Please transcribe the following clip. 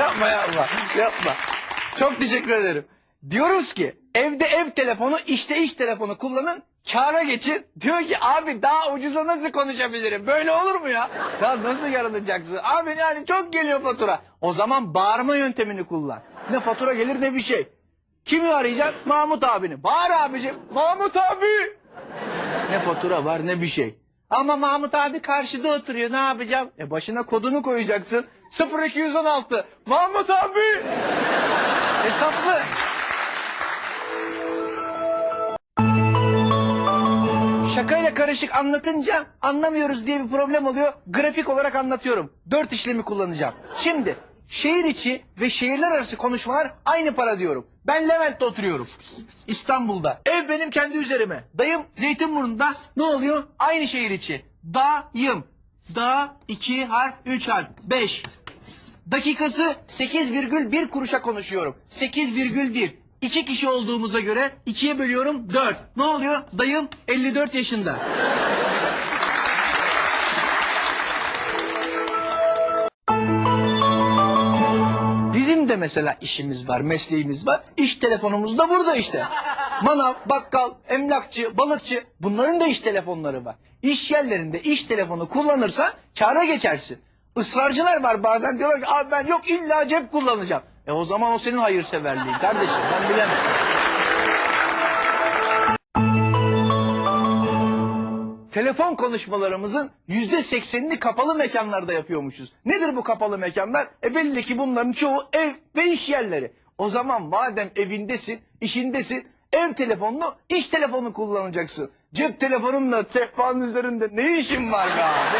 yapma yapma yapma. Çok teşekkür ederim. Diyoruz ki evde ev telefonu işte iş telefonu kullanın kâra geçin. Diyor ki abi daha ucuza nasıl konuşabilirim? Böyle olur mu ya? Ya nasıl yaranacaksın? Abi yani çok geliyor fatura. O zaman bağırma yöntemini kullan. Ne fatura gelir ne bir şey. Kimi arayacaksın? Mahmut abini. Bağır abicim. Mahmut abi. Ne fatura var ne bir şey. Ama Mahmut abi karşıda oturuyor ne yapacağım? E başına kodunu koyacaksın. 0216 Mahmut abi. Hesaplı. Şakayla karışık anlatınca anlamıyoruz diye bir problem oluyor. Grafik olarak anlatıyorum. Dört işlemi kullanacağım. Şimdi şehir içi ve şehirler arası konuşmalar aynı para diyorum. Ben Levent'te oturuyorum. İstanbul'da. Ev benim kendi üzerime. Dayım Zeytinburnu'nda. Ne oluyor? Aynı şehir içi. Dayım. Da iki harf, üç harf, beş. Dakikası 8,1 kuruşa konuşuyorum. 8,1. İki kişi olduğumuza göre ikiye bölüyorum 4. Ne oluyor? Dayım 54 yaşında. Bizim de mesela işimiz var, mesleğimiz var. İş telefonumuz da burada işte. Manav, bakkal, emlakçı, balıkçı bunların da iş telefonları var. İş yerlerinde iş telefonu kullanırsan kâra geçersin. Israrcılar var bazen diyorlar ki abi ben yok illa cep kullanacağım. E o zaman o senin hayırseverliğin kardeşim ben bilemem. Telefon konuşmalarımızın yüzde seksenini kapalı mekanlarda yapıyormuşuz. Nedir bu kapalı mekanlar? E belli ki bunların çoğu ev ve iş yerleri. O zaman madem evindesin, işindesin, ev telefonunu, iş telefonu kullanacaksın. Cep telefonunla sehpanın üzerinde ne işin var be abi?